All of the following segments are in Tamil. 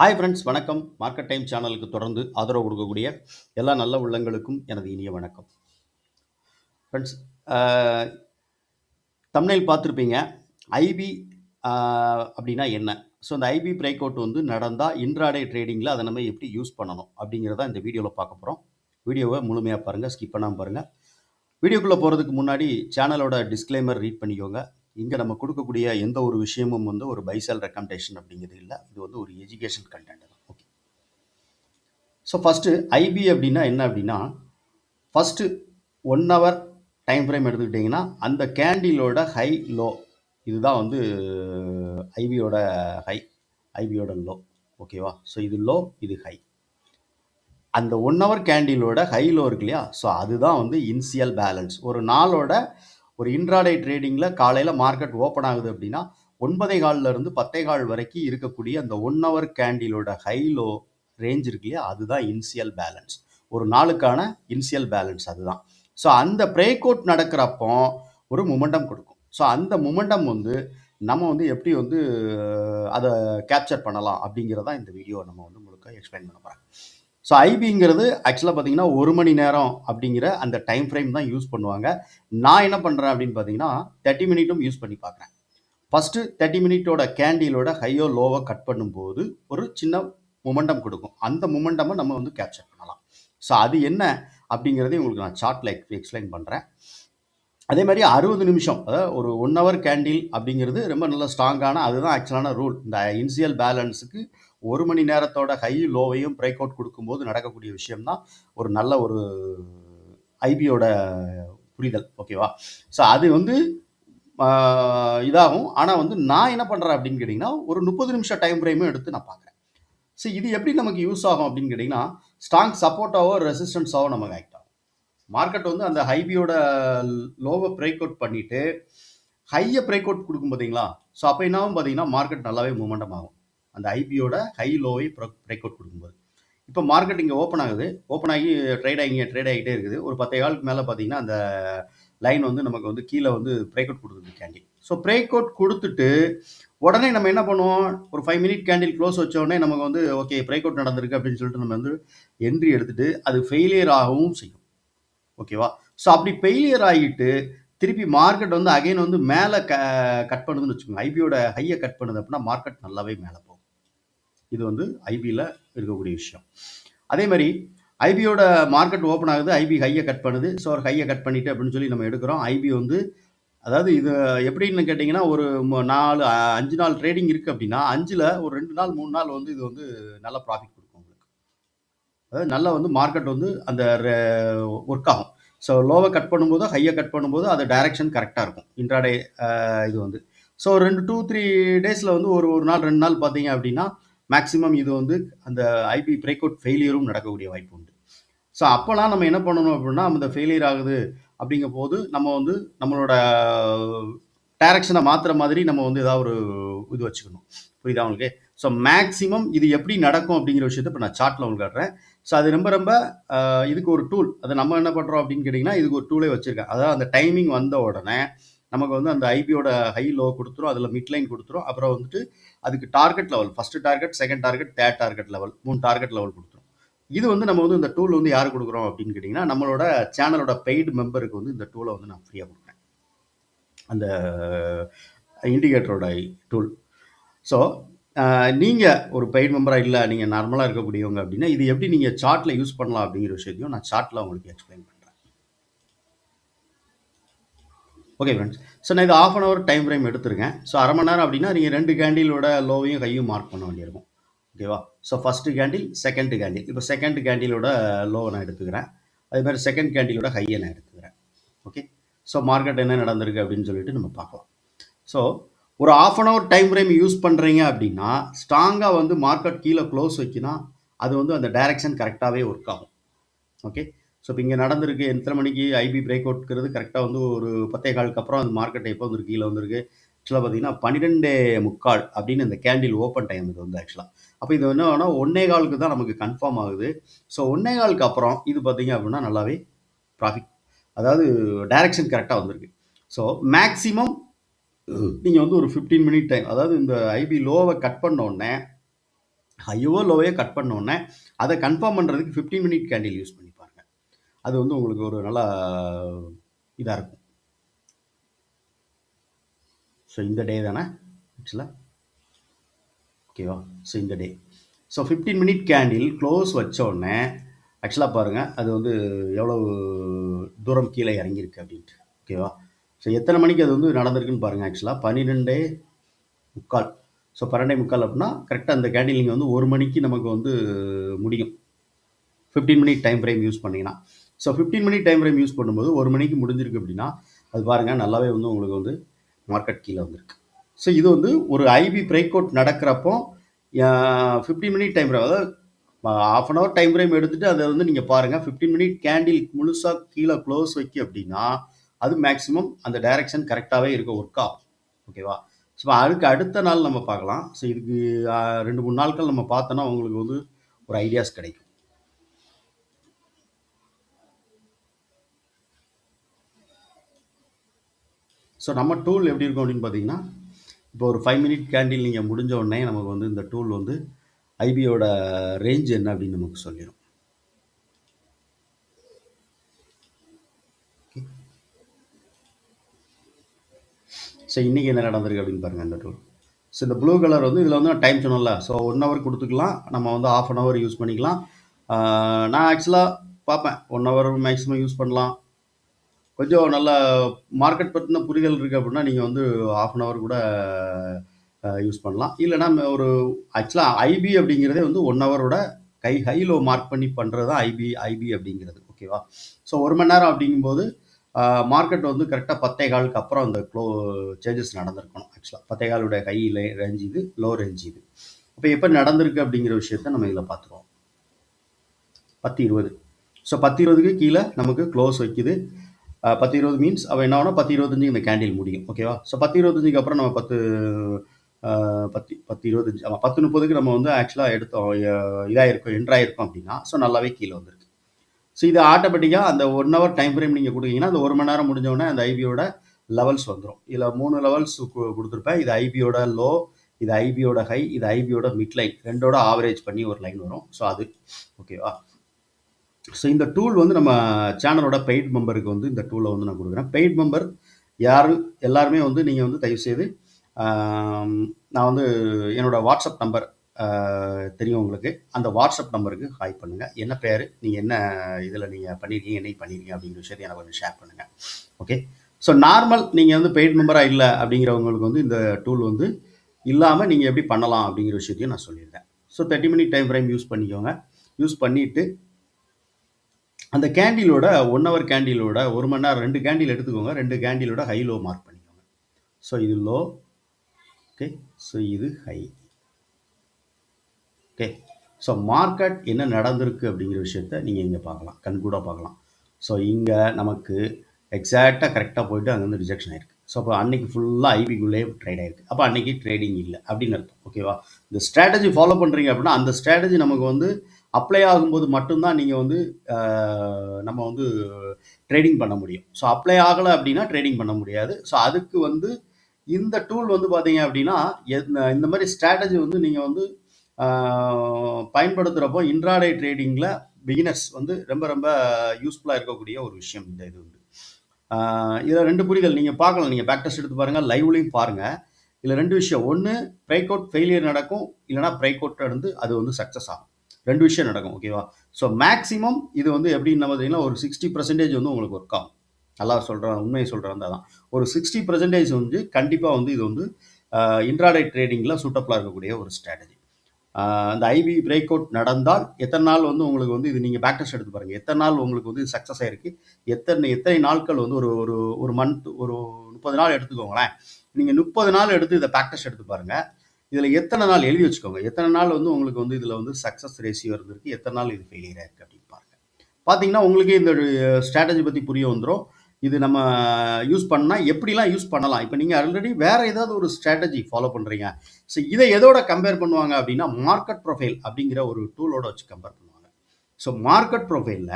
ஹாய் ஃப்ரெண்ட்ஸ் வணக்கம். மார்க்கெட் டைம் சேனலுக்கு தொடர்ந்து ஆதரவு கொடுக்கக்கூடிய எல்லா நல்ல உள்ளங்களுக்கும் எனது இனிய வணக்கம். ஃப்ரெண்ட்ஸ் தமிழில் பார்த்துருப்பீங்க. ஐபி அப்படின்னா என்ன? ஸோ அந்த ஐபி பிரேக் அவுட் வந்து நடந்தால் இன்ட்ராடே ட்ரேடிங்கில் அதை நம்ம எப்படி யூஸ் பண்ணணும் அப்படிங்கிறத இந்த வீடியோவில் பார்க்க போகிறோம் வீடியோவை முழுமையாக பாருங்கள் ஸ்கிப் பண்ணாமல் பாருங்கள் வீடியோக்குள்ளே போகிறதுக்கு முன்னாடி சேனலோட டிஸ்க்ளைமர் ரீட் பண்ணிக்கோங்க. இங்கே நம்ம கொடுக்கக்கூடிய எந்த ஒரு விஷயமும் வந்து ஒரு பைசல் ரெக்கமெண்டேஷன் அப்படிங்கிறது இல்லை. இது வந்து ஒரு எஜுகேஷன் கண்டென்ட் தான். ஓகே ஸோ ஃபஸ்ட்டு ஐபி அப்படின்னா என்ன அப்படின்னா first one hour time frame எடுத்துக்கிட்டிங்கன்னா அந்த கேண்டிலோட ஹை லோ இதுதான் வந்து ஐபியோட ஹை ஐபியோட லோ ஓகேவா ஸோ இது லோ இது ஹை அந்த ஒன் ஹவர் கேண்டிலோட ஹை லோ இருக்கு இல்லையா? ஸோ அதுதான் வந்து இன்சியல் பேலன்ஸ் ஒரு நாளோட ஒரு இன்ட்ராடே ட்ரேடிங்கில் காலையில் மார்க்கெட் ஓப்பன் ஆகுது அப்படின்னா ஒன்பதே கால்ல இருந்து பத்தே கால் வரைக்கும் இருக்கக்கூடிய அந்த ஒன் ஹவர் கேண்டிலோட ஹைலோ ரேஞ்ச் இருக்கு இல்லையா? அதுதான் இன்சியல் பேலன்ஸ் ஒரு நாளுக்கான இன்சியல் பேலன்ஸ் அதுதான். ஸோ அந்த பிரேக் அவுட் நடக்கிறப்போ ஒரு மொமெண்டம் கொடுக்கும். ஸோ அந்த மொமெண்டம் வந்து நம்ம வந்து எப்படி வந்து அதை கேப்சர் பண்ணலாம் அப்படிங்கிறதான் இந்த வீடியோ நம்ம வந்து உங்களுக்கு எக்ஸ்பிளைன் பண்ண போகிறேன் ஸோ ஐபிங்கிறது ஆக்சுவலாக பார்த்தீங்கன்னா ஒரு மணி நேரம் அப்படிங்கிற அந்த டைம் ஃப்ரேம் தான் யூஸ் பண்ணுவாங்க. நான் என்ன பண்ணுறேன் அப்படின்னு பார்த்தீங்கன்னா தேர்ட்டி மினிட்டும் யூஸ் பண்ணி பார்க்குறேன் ஃபஸ்ட்டு தேர்ட்டி மினிட்டோட கேண்டிலோட ஹையோ லோவோ கட் பண்ணும்போது ஒரு சின்ன மொமெண்டம் கொடுக்கும். அந்த மொமெண்டமை நம்ம வந்து கேப்சர் பண்ணலாம். ஸோ அது என்ன அப்படிங்கிறதையும் உங்களுக்கு நான் சார்ட்டில் எக்ஸ்பிளைன் பண்ணுறேன் அதே மாதிரி அறுபது நிமிஷம் அதாவது ஒரு ஒன் ஹவர் கேண்டில் அப்படிங்கிறது ரொம்ப நல்ல ஸ்ட்ராங்கான அதுதான் ஆக்சுவலான ரூல் இந்த இன்சியல் பேலன்ஸுக்கு ஒரு மணி நேரத்தோட ஹை லோவையும் பிரேக் அவுட் கொடுக்கும்போது நடக்கக்கூடிய விஷயம்தான் ஒரு நல்ல ஒரு ஐபியோட புரிதல் ஓகேவா ஸோ அது வந்து இதாகும். ஆனால் வந்து நான் என்ன பண்ணுறேன் அப்படின்னு கேட்டிங்கன்னா ஒரு முப்பது நிமிஷம் டைம் ஃப்ரேமும் எடுத்து நான் பார்க்குறேன். ஸோ இது எப்படி நமக்கு யூஸ் ஆகும் அப்படின்னு கேட்டிங்கன்னா ஸ்ட்ராங் சப்போர்ட்டாவோ ரெசிஸ்டன்ஸாவோ நமக்கு ஆக்ட் ஆகும். மார்க்கெட் வந்து அந்த ஹைபியோட லோவை பிரேக் அவுட் பண்ணிவிட்டு ஹையை பிரேக் அவுட் கொடுக்கும் பார்த்தீங்களா ஸோ அப்போ என்னாகும் பார்த்தீங்கன்னா மார்க்கெட் நல்லாவே மூமெண்டம் ஆகும். அந்த ஐபியோட ஹை லோவை பிரேக் அவுட் கொடுக்கும்போது. இப்போ மார்க்கெட் இங்கே ஓப்பன் ஆகுது. ஓப்பன் ஆகி ட்ரேட் ஆகி ட்ரேட் ஆகிட்டே இருக்குது. ஒரு பத்தே காலுக்கு மேலே பார்த்தீங்கன்னா அந்த லைன் வந்து நமக்கு வந்து கீழே வந்து பிரேக் அவுட் கொடுக்குது கேண்டில் ஸோ பிரேக் அவுட் கொடுத்துட்டு உடனே நம்ம என்ன பண்ணுவோம்? ஒரு ஃபைவ் மினிட் கேண்டில் க்ளோஸ் வச்சோடனே நமக்கு வந்து ஓகே பிரேக் அவுட் நடந்திருக்கு அப்படின்னு சொல்லிட்டு நம்ம வந்து என்ட்ரி எடுத்துட்டு அது ஃபெயிலியர் ஆகவும் செய்யும். ஓகேவா ஸோ அப்படி ஃபெயிலியர் ஆகிட்டு திருப்பி மார்க்கெட் வந்து அகைன் வந்து மேலே க கட் பண்ணுதுன்னு வச்சுக்கோங்க. ஐபியோட ஹையை கட் பண்ணுது அப்படின்னா மார்க்கெட் நல்லாவே மேலே போகும். இது வந்து ஐபியில் இருக்கக்கூடிய விஷயம். அதே மாதிரி ஐபியோட மார்க்கெட் ஓப்பன் ஆகுது. ஐபி ஹையை கட் பண்ணுது. ஸோ ஒரு ஹையை கட் பண்ணிட்டு அப்படின்னு சொல்லி நம்ம எடுக்கிறோம். ஐபி வந்து அதாவது இது எப்படின்னு கேட்டிங்கன்னா ஒரு நாலு அ- அஞ்சு நாள் ட்ரேடிங் இருக்குது அப்படின்னா அஞ்சில் ஒரு ரெண்டு நாள் மூணு நாள் வந்து இது வந்து நல்ல ப்ராஃபிட் கொடுக்கும் உங்களுக்கு. அதாவது நல்லா வந்து மார்க்கெட் வந்து அந்த ஒர்க் ஆகும். ஸோ லோவை கட் பண்ணும்போது ஹையை கட் பண்ணும்போது அது டைரக்ஷன் கரெக்டாக இருக்கும். இன்ட்ராடே இது வந்து. ஸோ ரெண்டு டூ த்ரீ டேஸில் வந்து ஒரு ஒரு நாள் ரெண்டு நாள் பார்த்தீங்க அப்படின்னா மேக்சிமம் இது வந்து அந்த ஐபி பிரேக் அவுட் ஃபெயிலியரும் நடக்கக்கூடிய வாய்ப்பு உண்டு. ஸோ அப்போலாம் நம்ம என்ன பண்ணணும் அப்படின்னா அந்த ஃபெயிலியர் ஆகுது அப்படிங்கும் போது நம்ம வந்து நம்மளோட டைரக்ஷனை மாற்றுற மாதிரி நம்ம வந்து ஏதாவது ஒரு இது வச்சுக்கணும். புரியுதா உங்களுக்கு? ஸோ மேக்ஸிமம் இது எப்படி நடக்கும் அப்படிங்கிற விஷயத்த இப்போ நான் சார்ட்டில் உங்களுக்கு காட்டுறேன். ஸோ அது ரொம்ப ரொம்ப இதுக்கு ஒரு டூல் அதை நம்ம என்ன பண்ணுறோம் அப்படின்னு கேட்டிங்கன்னா இதுக்கு ஒரு டூலே வச்சுருக்கேன். அதாவது அந்த டைமிங் வந்த உடனே நமக்கு வந்து அந்த ஐபியோட ஹை லோ கொடுத்துரும் அதில் மிட் லைன் கொடுத்துரும். அப்புறம் வந்துட்டு அதுக்கு target level first target second target third target level மூணு டார்கெட் லெவல் கொடுத்துரும். இது வந்து நம்ம வந்து இந்த டூல் வந்து யார் கொடுக்குறோம் அப்படின்னு கேட்டிங்கன்னா நம்மளோட சேனலோட பெய்டு மெம்பருக்கு வந்து இந்த டூலை வந்து நான் ஃப்ரீயாக கொடுக்குறேன். அந்த இண்டிகேட்டரோட டூல் ஸோ நீங்கள் ஒரு பெய்ட் மெம்பராக இல்லை நீங்கள் நார்மலாக இருக்கக்கூடியவங்க அப்படின்னா இது எப்படி நீங்கள் சார்ட்டில் யூஸ் பண்ணலாம் அப்படிங்கிற விஷயத்தையும் நான் சார்ட்டில் உங்களுக்கு எக்ஸ்பிளைன் பண்ணுறேன் ஓகே ஃப்ரெண்ட்ஸ் ஸோ நான் இது half an hour time frame எடுத்திருக்கேன். ஸோ அரை மணி நேரம் அப்படின்னா நீங்கள் ரெண்டு கேண்டிலோட லோவையும் கையும் மார்க் பண்ண வேண்டியிருக்கும் ஓகேவா so first candle second candle இப்போ செகண்ட் கேண்டிலோட லோவை நான் எடுத்துக்கிறேன். அதே மாதிரி செகண்ட் கேண்டிலோட ஹையை நான் எடுத்துக்கிறேன். ஓகே ஸோ மார்க்கெட் என்ன நடந்திருக்கு அப்படின்னு சொல்லிட்டு நம்ம பார்க்கலாம். ஸோ ஒரு half an hour time frame use பண்ணுறீங்க அப்படின்னா ஸ்ட்ராங்காக வந்து மார்க்கெட் கீழே க்ளோஸ் வைக்கினா அது வந்து அந்த டைரக்ஷன் கரெக்டாகவே ஒர்க் ஆகும். ஓகே ஸோ இப்போ இங்கே நடந்திருக்கு. எத்தனை மணிக்கு ஐபி பிரேக் அவுட்ங்கிறது கரெக்டாக வந்து ஒரு பத்தே காலுக்கு அப்புறம் அந்த மார்க்கெட் எப்போ வந்து கீழே வந்திருக்கு. ஆக்சுவலாக பார்த்தீங்கன்னா பன்னிரெண்டே முக்கால் அப்படின்னு இந்த கேண்டில் ஓப்பன் டைம் இது வந்து ஆக்சுவலாக அப்போ இது என்ன ஆனால் ஒன்னே காலுக்கு தான் நமக்கு கன்ஃபார்ம் ஆகுது. ஸோ ஒன்னே காலுக்கு அப்புறம் இது பார்த்தீங்க அப்படின்னா நல்லாவே ப்ராஃபிட் அதாவது டைரக்ஷன் கரெக்டாக வந்திருக்கு. ஸோ மேக்ஸிமம் நீங்கள் வந்து ஒரு ஃபிஃப்டீன் மினிட் டைம் அதாவது இந்த ஐபி லோவை கட் பண்ண உடனே ஹையோ லோவையோ கட் பண்ண உடனே அதை கன்ஃபார்ம் பண்ணுறதுக்கு ஃபிஃப்டீன் மினிட் கேண்டில் யூஸ் பண்ணி அது வந்து உங்களுக்கு ஒரு நல்லா இதாக இருக்கும். ஸோ இந்த டே தானே? ஆக்சுவலாக ஓகேவா ஸோ இந்த day so fifteen minute candle close வச்ச உடனே ஆக்சுவலாக பாருங்கள் அது வந்து எவ்வளவு தூரம் கீழே இறங்கியிருக்கு அப்படின்ட்டு. ஓகேவா ஸோ எத்தனை மணிக்கு அது வந்து நடந்திருக்குன்னு பாருங்கள் ஆக்சுவலாக பன்னிரெண்டே முக்கால். ஸோ பன்னெண்டே முக்கால் அப்படின்னா கரெக்டாக அந்த கேண்டில் நீங்கள் வந்து ஒரு மணிக்கு நமக்கு வந்து முடியும். Fifteen minute time frame use பண்ணிங்கன்னா. So fifteen minute time frame use பண்ணும்போது ஒரு மணிக்கு முடிஞ்சிருக்கு அப்படின்னா அது பாருங்கள் நல்லாவே வந்து உங்களுக்கு வந்து மார்க்கெட் கீழே வந்திருக்கு. ஸோ இது வந்து ஒரு ஐபி பிரேக் அவுட் நடக்கிறப்போ ஃபிஃப்டீன் மினிட் டைம் ஃப்ரேம் அதாவது half an hour time frame எடுத்துகிட்டு அதை வந்து நீங்கள் பாருங்கள் ஃபிஃப்டீன் மினிட் கேண்டில் முழுசாக கீழே க்ளோஸ் வைக்க அப்படின்னா அது மேக்ஸிமம் அந்த டைரக்ஷன் கரெக்டாகவே இருக்க ஒர்க் ஆகும். ஓகேவா ஸோ அதுக்கு அடுத்த நாள் நம்ம பார்க்கலாம். ஸோ இதுக்கு ரெண்டு மூணு நாட்கள் நம்ம பார்த்தோன்னா உங்களுக்கு வந்து ஒரு ஐடியாஸ் கிடைக்கும். ஸோ நம்ம டூல் எப்படி இருக்கும் அப்படின்னு பார்த்தீங்கன்னா இப்போ ஒரு ஃபைவ் மினிட் கேண்டில் நீங்கள் முடிஞ்ச உடனே நமக்கு வந்து இந்த டூல் வந்து ஐபியோட ரேஞ்ச் என்ன அப்படின்னு நமக்கு சொல்லிடும் ஸோ இன்றைக்கி என்ன நடந்திருக்கு அப்படின்னு பாருங்கள் இந்த டூல் ஸோ இந்த ப்ளூ கலர் வந்து இதில் வந்து நான் டைம் சொன்னோம்ல ஸோ ஒன் ஹவர் கொடுத்துக்கலாம். நம்ம வந்து ஆஃப் அன் ஹவர் யூஸ் பண்ணிக்கலாம். நான் ஆக்சுவலாக பார்ப்பேன். ஒன் ஹவர் மேக்ஸிமம் யூஸ் பண்ணலாம். கொஞ்சம் நல்ல மார்க்கெட் பற்றின புரிதல் இருக்குது அப்படின்னா நீங்கள் வந்து ஆஃப் அன் ஹவர் கூட யூஸ் பண்ணலாம். இல்லைன்னா ஒரு ஆக்சுவலாக ஐபி அப்படிங்கிறதே வந்து ஒன் ஹவரோட கை ஹைலோ மார்க் பண்ணி பண்ணுறது தான் ஐபி ஐபி அப்படிங்கிறது. ஓகேவா ஸோ ஒரு மணி நேரம் அப்படிங்கும்போது மார்க்கெட் வந்து கரெக்டாக பத்தே காலுக்கு அப்புறம் அந்த க்ளோ சேஞ்சஸ் நடந்திருக்கணும் ஆக்சுவலாக பத்தே காலுடைய ஹை ரேஞ்ச் இது லோ ரேஞ்ச் இது. அப்போ எப்போ நடந்திருக்கு அப்படிங்கிற விஷயத்த நம்ம இதில் பார்த்துருவோம். பத்து இருபது. ஸோ பத்து இருபதுக்கு கீழே நமக்கு க்ளோஸ் வைக்குது. பத்து இருபது மீன்ஸ் அவள் என்ன ஆகணும் பத்து இருபத்தஞ்சுக்கு இந்த கேண்டில் முடியும். ஓகேவா ஸோ பத்து இருபத்தஞ்சுக்கு அப்புறம் நம்ம பத்து பத்து பத்து இருபத்தஞ்சு ஆமாம் பத்து முப்பதுக்கு நம்ம வந்து ஆக்சுவலாக எடுத்தோம் இதாக இருக்கும் அப்படின்னா ஸோ நல்லாவே கீழே வந்திருக்கு. ஸோ இது ஆட்டோமேட்டிக்காக அந்த ஒன் ஹவர் டைம் ஃப்ரேம் நீங்கள் கொடுத்தீங்கன்னா அந்த ஒரு மணி நேரம் முடிஞ்சோடனே அந்த ஐபியோட லெவல்ஸ் வந்துடும் இதில் மூணு லெவல்ஸ் கொடுத்துருப்பேன். இது ஐபியோட லோ இது ஐபியோட ஹை இது ஐபியோட மிட் லைன் ரெண்டோட ஆவரேஜ் பண்ணி ஒரு லைன் வரும். ஸோ அது ஓகேவா ஸோ இந்த டூல் வந்து நம்ம சேனலோட பெய்ட் மெம்பருக்கு வந்து இந்த டூலை வந்து நான் கொடுக்குறேன். பெய்ட் மெம்பர் யாரும் எல்லாருமே வந்து நீங்கள் வந்து தயவுசெய்து நான் வந்து என்னோட வாட்ஸ்அப் நம்பர் தெரியும் உங்களுக்கு. அந்த வாட்ஸ்அப் நம்பருக்கு ஹாய் பண்ணுங்கள் என்ன பேர் நீங்கள் என்ன இதில் நீங்கள் பண்ணியிருக்கீங்க என்ன பண்ணியிருக்கீங்க அப்படிங்கிற விஷயத்தை எனக்கு கொஞ்சம் ஷேர் பண்ணுங்கள் ஓகே ஸோ நார்மல் நீங்கள் வந்து பெய்ட் மெம்பராக இல்லை அப்படிங்கிறவங்களுக்கு வந்து இந்த டூல் வந்து இல்லாமல் நீங்கள் எப்படி பண்ணலாம் அப்படிங்கிற விஷயத்தையும் நான் சொல்லியிருக்கேன் so thirty minute time frame use பண்ணிக்கோங்க. யூஸ் பண்ணிவிட்டு அந்த கேண்டிலோட ஒன் ஹவர் கேண்டிலோட ஒரு மணி நேரம் ரெண்டு கேண்டில் எடுத்துக்கோங்க ரெண்டு கேண்டிலோட ஹை லோ மார்க் பண்ணிக்கோங்க. ஸோ இது லோ ஓகே ஸோ இது ஹை ஓகே ஸோ மார்க்கெட் என்ன நடந்திருக்கு அப்படிங்கிற விஷயத்த நீங்கள் இங்கே பார்க்கலாம். கண்கூட பார்க்கலாம். ஸோ இங்கே நமக்கு எக்ஸாக்டாக கரெக்டாக போயிட்டு அங்கேருந்து ரிஜெக்ஷன் ஆயிருக்கு. ஸோ அப்போ அன்றைக்கி ஃபுல்லாக ஐபிக்குள்ளே ட்ரேட் ஆயிருக்கு. அப்போ அன்றைக்கி ட்ரேடிங் இல்லை. அப்படின்னு அர்த்தம். ஓகேவா இந்த ஸ்ட்ராட்டஜி ஃபாலோ பண்ணுறீங்க அப்படின்னா அந்த ஸ்ட்ராட்டஜி நமக்கு வந்து அப்ளை ஆகும்போது மட்டும்தான் நீங்கள் வந்து நம்ம வந்து ட்ரேடிங் பண்ண முடியும். ஸோ அப்ளை ஆகலை அப்படின்னா ட்ரேடிங் பண்ண முடியாது. ஸோ அதுக்கு வந்து இந்த டூல் வந்து பார்த்தீங்க அப்படின்னா இந்த மாதிரி ஸ்ட்ராட்டஜி வந்து நீங்கள் வந்து பயன்படுத்துகிறப்போ இன்ட்ராடே ட்ரேடிங்கில் பிகினர்ஸ் வந்து ரொம்ப ரொம்ப யூஸ்ஃபுல்லாக இருக்கக்கூடிய ஒரு விஷயம் இந்த இது வந்து. இதில் ரெண்டு புரிதல். நீங்கள் பார்க்கலாம். நீங்கள் பேக் டெஸ்ட் எடுத்து பாருங்கள் லைவ்லையும் பாருங்கள் இதில் ரெண்டு விஷயம். ஒன்று பிரேக் அவுட் ஃபெயிலியர் நடக்கும். இல்லைனா பிரேக் அவுட் வந்து அது வந்து சக்ஸஸ் ஆகும். ரெண்டு விஷயம் நடக்கும் ஓகேவா ஸோ மேக்ஸிமம் இது வந்து எப்படின்னு பார்த்தீங்கன்னா ஒரு சிக்ஸ்டி பர்சன்டேஜ் வந்து உங்களுக்கு ஒர்க் ஆகும். நல்லா சொல்கிறேன் உண்மையை சொல்கிறேன் தான் ஒரு சிக்ஸ்டி பர்சன்டேஜ் வந்து கண்டிப்பாக வந்து இது வந்து இன்ட்ராடே ட்ரேடிங்கில் சூட்டபிளாக இருக்கக்கூடிய ஒரு ஸ்ட்ராட்டஜி அந்த ஐபி பிரேக் அவுட் நடந்தால் எத்தனை நாள் வந்து உங்களுக்கு வந்து இது நீங்கள் பேக் டெஸ்ட் எடுத்து பாருங்கள் எத்தனை நாள் உங்களுக்கு வந்து சக்ஸஸ் ஆயிருக்கு? எத்தனை எத்தனை நாட்கள் வந்து ஒரு ஒரு ஒரு மந்த் ஒரு முப்பது நாள் எடுத்துக்கோங்களேன். நீங்கள் முப்பது நாள் எடுத்து இதை பேக் டெஸ்ட் எடுத்து பாருங்கள் இதில் எத்தனை நாள் எழுதி வச்சுக்கோங்க. எத்தனை நாள் வந்து உங்களுக்கு வந்து இதில் வந்து சக்ஸஸ் ரேஷியோ இருந்திருக்கு எத்தனை நாள் இது ஃபெயிலியர் இருக்குது அப்படின்னு பாருங்க. பார்த்தீங்கன்னா உங்களுக்கு இந்த ஸ்ட்ராட்டஜி பற்றி புரிய வந்துடும் இது நம்ம யூஸ் பண்ணால் எப்படிலாம் யூஸ் பண்ணலாம்? இப்போ நீங்கள் ஆல்ரெடி வேறு ஏதாவது ஒரு ஸ்ட்ராட்டஜி ஃபாலோ பண்ணுறீங்க ஸோ இதை எதோட கம்பேர் பண்ணுவாங்க அப்படின்னா மார்க்கெட் ப்ரொஃபைல் அப்படிங்கிற ஒரு டூலோட வச்சு கம்பேர் பண்ணுவாங்க. ஸோ மார்க்கெட் ப்ரொஃபைலில்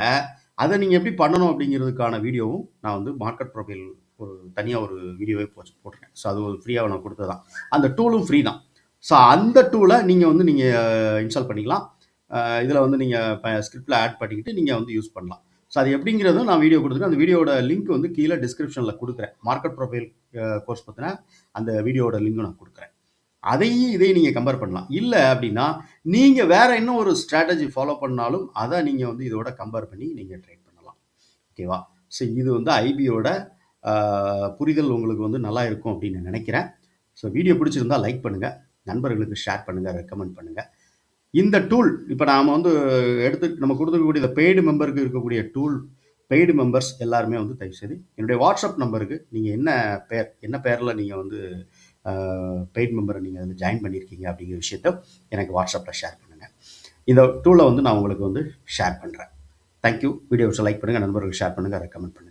அதை நீங்கள் எப்படி பண்ணணும் அப்படிங்கிறதுக்கான வீடியோவும் நான் வந்து மார்க்கெட் ப்ரொஃபைல் ஒரு தனியாக ஒரு வீடியோவே போச்சு போட்டிருக்கேன். ஸோ அது ஒரு ஃப்ரீயாக நான் கொடுத்தது தான் அந்த டூலும் ஃப்ரீ தான். ஸோ அந்த டூலை நீங்கள் வந்து நீங்கள் இன்ஸ்டால் பண்ணிக்கலாம். இதில் வந்து நீங்கள் ஸ்கிரிப்டில் ஆட் பண்ணிக்கிட்டு நீங்கள் வந்து யூஸ் பண்ணலாம். ஸோ அது எப்படிங்கிறதும் நான் வீடியோ கொடுத்துருக்கேன் அந்த வீடியோட லிங்க் வந்து கீழே டிஸ்கிரிப்ஷனில் கொடுக்குறேன். மார்க்கெட் ப்ரொஃபைல் கோர்ஸ் பற்றின அந்த வீடியோட லிங்க்கும் நான் கொடுக்குறேன். அதையும் இதையும் நீங்கள் கம்பேர் பண்ணலாம். இல்லை அப்படின்னா நீங்கள் வேறு இன்னும் ஒரு ஸ்ட்ராட்டஜி ஃபாலோ பண்ணாலும் அதை நீங்கள் வந்து இதோட கம்பேர் பண்ணி நீங்கள் ட்ரேட் பண்ணலாம். ஓகேவா ஸோ இது வந்து ஐபியோட புரிதல் உங்களுக்கு வந்து நல்லா இருக்கும் அப்படின்னு நான் நினைக்கிறேன். ஸோ வீடியோ பிடிச்சிருந்தா லைக் பண்ணுங்கள் நண்பர்களுக்கு ஷேர் பண்ணுங்கள் ரெக்கமெண்ட் பண்ணுங்கள் இந்த டூல் இப்போ நாம் வந்து எடுத்து நம்ம கொடுத்துருக்கக்கூடிய இந்த பெய்டு மெம்பருக்கு இருக்கக்கூடிய டூல் பெய்டு மெம்பர்ஸ் எல்லாருமே வந்து தயவுசெய்து என்னுடைய வாட்ஸ்அப் நம்பருக்கு நீங்கள் என்ன பேர் என்ன பேரில் நீங்கள் வந்து பெய்ட் மெம்பரை நீங்கள் அதில் ஜாயின் பண்ணியிருக்கீங்க அப்படிங்கிற விஷயத்த எனக்கு வாட்ஸ்அப்பில் ஷேர் பண்ணுங்கள் இந்த டூலை வந்து நான் உங்களுக்கு வந்து ஷேர் பண்ணுறேன் தேங்க்யூ வீடியோஸை லைக் பண்ணுங்கள் நண்பர்களுக்கு ஷேர் பண்ணுங்கள் ரெக்கமெண்ட் பண்ணுங்கள்